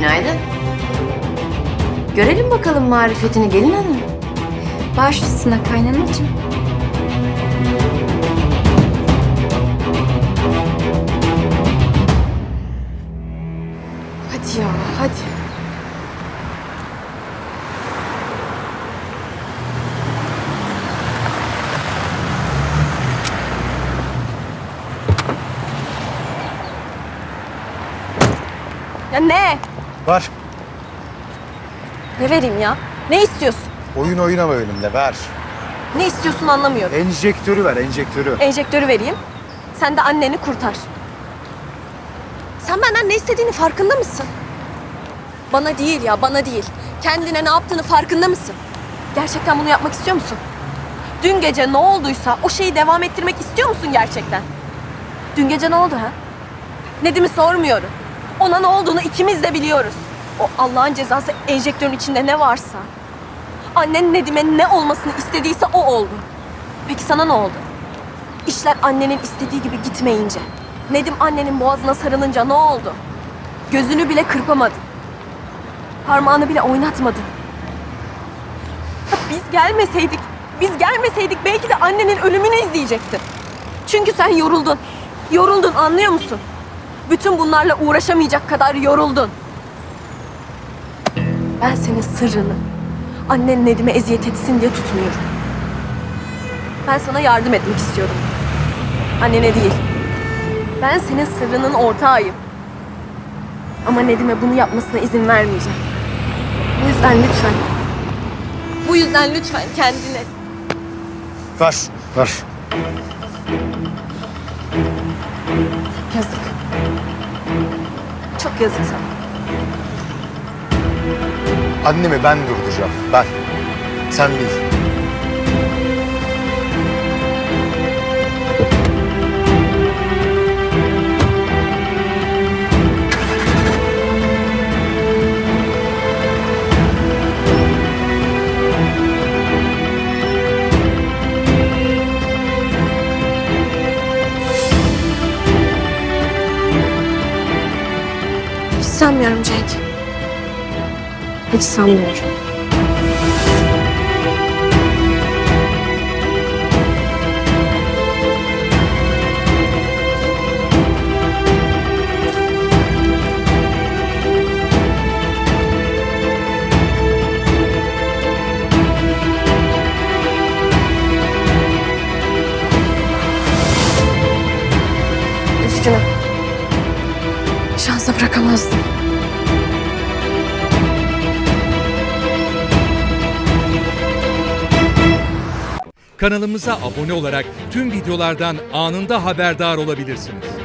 Günaydın. Görelim bakalım marifetini gelin hanım. Baş üstüne kaynanacığım. Hadi ya hadi. Ya ne? Var. Ne vereyim ya? Ne istiyorsun? Oyun oynama önümde ver. Ne istiyorsun anlamıyorum. Enjektörü ver enjektörü. Enjektörü vereyim. Sen de anneni kurtar. Sen benden ne istediğini farkında mısın? Bana değil ya, bana değil. Kendine ne yaptığını farkında mısın? Gerçekten bunu yapmak istiyor musun? Dün gece ne olduysa o şeyi devam ettirmek istiyor musun gerçekten? Dün gece ne oldu ha? Nedim'i sormuyorum. Ona ne olduğunu ikimiz de biliyoruz. O Allah'ın cezası enjektörün içinde ne varsa. Annen Nedim'e ne olmasını istediyse o oldu. Peki sana ne oldu? İşler annenin istediği gibi gitmeyince, Nedim annenin boğazına sarılınca ne oldu? Gözünü bile kırpamadın. Parmağını bile oynatmadın. Biz gelmeseydik, biz gelmeseydik belki de annenin ölümünü izleyecektin. Çünkü sen yoruldun. Yoruldun anlıyor musun? Bütün bunlarla uğraşamayacak kadar yoruldun. Ben senin sırrını, annen Nedim'e eziyet etsin diye tutmuyorum. Ben sana yardım etmek istiyorum. Annene değil. Ben senin sırrının ortağıyım. Ama Nedim'e bunu yapmasına izin vermeyeceğim. Bu yüzden lütfen. Bu yüzden lütfen kendine. Ver. Ver. Yazık. Çok yazık sana. Annemi ben durduracağım. Ben. Sen değil. Sanmıyorum Cenk. Hiç sanmıyorum. Üzgünüm. Şansa bırakamazdım. Kanalımıza abone olarak tüm videolardan anında haberdar olabilirsiniz.